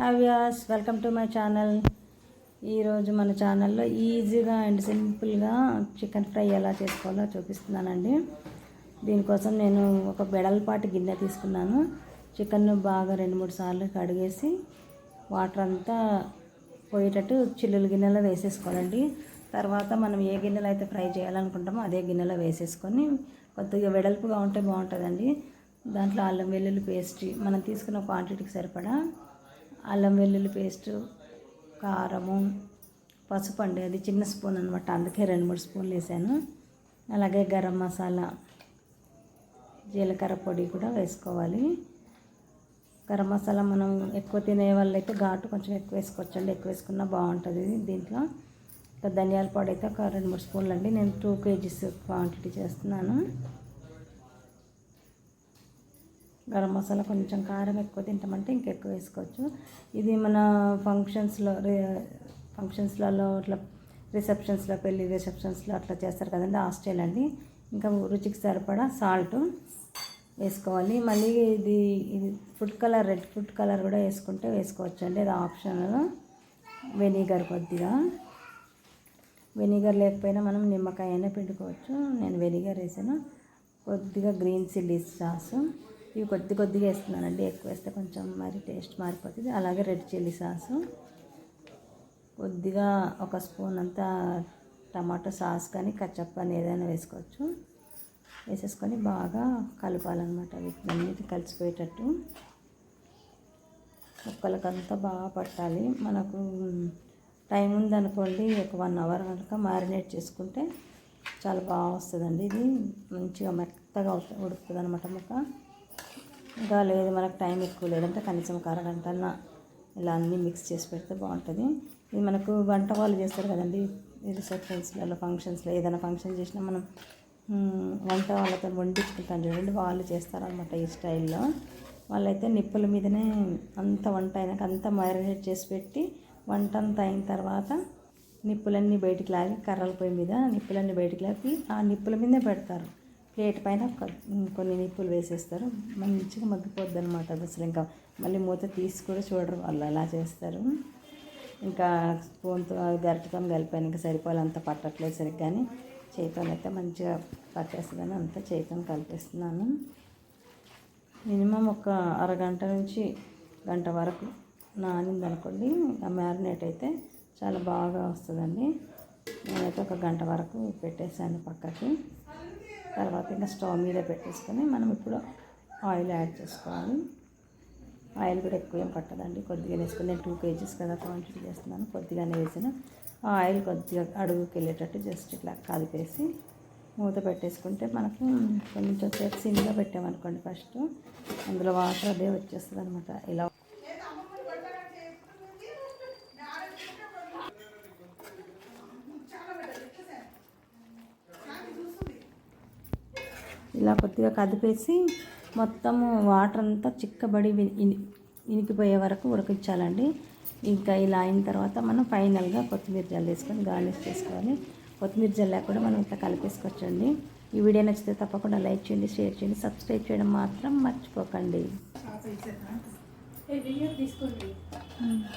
Hi guys welcome to my channel ఈరోజు మన ఛానల్లో ఈజీగా అండ్ సింపుల్గా చికెన్ ఫ్రై ఎలా చేసుకోవాలో చూపిస్తున్నానండి. దీనికోసం నేను ఒక బెడల్పాటి గిన్నె తీసుకున్నాను. చికెన్ను బాగా రెండు మూడు సార్లు కడిగేసి వాటర్ అంతా పోయేటట్టు చిల్లులు గిన్నెలో వేసేసుకోవాలండి. తర్వాత మనం ఏ గిన్నెలో అయితే ఫ్రై చేయాలనుకుంటామో అదే గిన్నెలో వేసేసుకొని కొద్దిగా వెడల్పుగా ఉంటే బాగుంటుందండి. దాంట్లో అల్లం వెల్లుల్లి పేస్ట్ మనం తీసుకున్న క్వాంటిటీకి సరిపడా అల్లం వెల్లుల్లి పేస్టు కారము పసుపు అండి. అది చిన్న స్పూన్ అనమాట అందుకే రెండు మూడు స్పూన్లు వేసాను. అలాగే గరం మసాలా జీలకర్ర పొడి కూడా వేసుకోవాలి. గరం మసాలా మనం ఎక్కువ తినే వాళ్ళైతే ఘాటు కొంచెం ఎక్కువ వేసుకోవచ్చండి. ఎక్కువ వేసుకున్నా బాగుంటుంది దీంట్లో. ఇంకా ధనియాల పొడి అయితే ఒక రెండు మూడు స్పూన్లు అండి. నేను టూ కేజీస్ క్వాంటిటీ చేస్తున్నాను. గరం మసాలా కొంచెం కారం ఎక్కువ తింటామంటే ఇంకెక్కువ వేసుకోవచ్చు. ఇది మన ఫంక్షన్స్లో ఫంక్షన్స్లలో అట్లా రిసెప్షన్స్లో పెళ్ళి రిసెప్షన్స్లో అట్లా చేస్తారు కదండి హాస్టల్ అండి. ఇంకా రుచికి సరిపడా సాల్ట్ వేసుకోవాలి. మళ్ళీ ఇది ఇది food colour red food colour కూడా వేసుకుంటే వేసుకోవచ్చు అండి. అది ఆప్షనల్. వెనిగర్ కొద్దిగా. వెనిగర్ లేకపోయినా మనం నిమ్మకాయ అయినా పిండుకోవచ్చు. నేను వెనిగర్ వేసాను. కొద్దిగా గ్రీన్ చిల్లీ సాసు. ఇవి కొద్ది కొద్దిగా వేస్తున్నానండి. ఎక్కువ వేస్తే కొంచెం మరి టేస్ట్ మారిపోతుంది. అలాగే రెడ్ చిల్లీ సాసు. కొద్దిగా ఒక స్పూన్ అంతా టమాటో సాస్ కానీ కచ్చప్ కానీ ఏదైనా వేసుకోవచ్చు. వేసేసుకొని బాగా కలపాలన్నమాట వీటినన్నిటి కలిసిపోయేటట్టు. ముక్కలకంతా బాగా పట్టాలి. మనకు టైం ఉందనుకోండి ఒక వన్ అవర్ కనుక మ్యారినేట్ చేసుకుంటే చాలా బాగా వస్తుందండి. ఇది మంచిగా మెత్తగా ఉడుకుతుంది అనమాట ముక్క. ఇంకా లేదు మనకు టైం ఎక్కువ లేదంటే కనీసం ఒక ఇలా అన్నీ మిక్స్ చేసి పెడితే బాగుంటుంది. ఇది మనకు వంట వాళ్ళు చేస్తారు కదండి. రిసెప్షన్స్లలో ఫంక్షన్స్లో ఏదైనా ఫంక్షన్ చేసినా మనం వంట వాళ్ళతో వండించుకుంటాం చూడండి. వాళ్ళు చేస్తారనమాట ఈ స్టైల్లో. వాళ్ళైతే నిప్పుల మీదనే అంత వంట అయినాక అంతా మ్యారినేట్ చేసి పెట్టి వంట అంతా అయిన తర్వాత నిప్పులన్నీ బయటికి లాగి కర్రల పొయ్యి మీద నిప్పులన్నీ బయటికి లాగి ఆ నిప్పుల మీదే పెడతారు. ప్లేట్ పైన కొన్ని నిప్పులు వేసేస్తారు. మంచిగా మగ్గిపోద్ది అనమాట అది అసలు ఇంకా. మళ్ళీ మూత తీసి కూడా చూడరు వాళ్ళు అలా చేస్తారు. ఇంకా స్పూన్తో గరిటతో కలిపాను. ఇంకా సరిపోవాలంతా అంత పట్టట్లేదు సరిగ్గా కానీ అయితే మంచిగా పట్టేస్తుందని అంతా చేతితో కలిపేస్తున్నాను. మినిమం ఒక అరగంట నుంచి గంట వరకు నానింది అనుకోండి ఆ మ్యారినేట్ అయితే చాలా బాగా వస్తుందండి. నేనైతే ఒక గంట వరకు పెట్టేశాను పక్కకి. తర్వాత ఇంకా స్టవ్ మీద పెట్టేసుకొని మనం ఇప్పుడు ఆయిల్ యాడ్ చేసుకోవాలి. ఆయిల్ కూడా ఎక్కువ ఏం పట్టదండి. కొద్దిగా వేసుకుని నేను టూ కేజీస్ కదా క్వాంటిటీ చేస్తున్నాను. కొద్దిగానే వేసిన ఆయిల్ కొద్దిగా అడుగుకి వెళ్ళేటట్టు జస్ట్ ఇట్లా కలిపేసి మూత పెట్టేసుకుంటే మనకు కొంచెం సేపు సిమ్లో పెట్టామనుకోండి ఫస్ట్. అందులో వాటర్ అదే వచ్చేస్తుంది అనమాట ఇలా ఇలా కొద్దిగా కదిపేసి మొత్తము వాటర్ అంతా చిక్కబడి ఇనికిపోయే వరకు ఉడికించాలండి. ఇంకా ఇలా అయిన తర్వాత మనం ఫైనల్గా కొత్తిమీర జల్లు వేసుకొని గార్నిష్ చేసుకోవాలి. కొత్తిమీర జల్లా కూడా మనం ఇట్లా కలిపేసుకోవచ్చండి. ఈ వీడియో నచ్చితే తప్పకుండా లైక్ చేయండి షేర్ చేయండి సబ్స్క్రైబ్ చేయడం మాత్రం మర్చిపోకండి.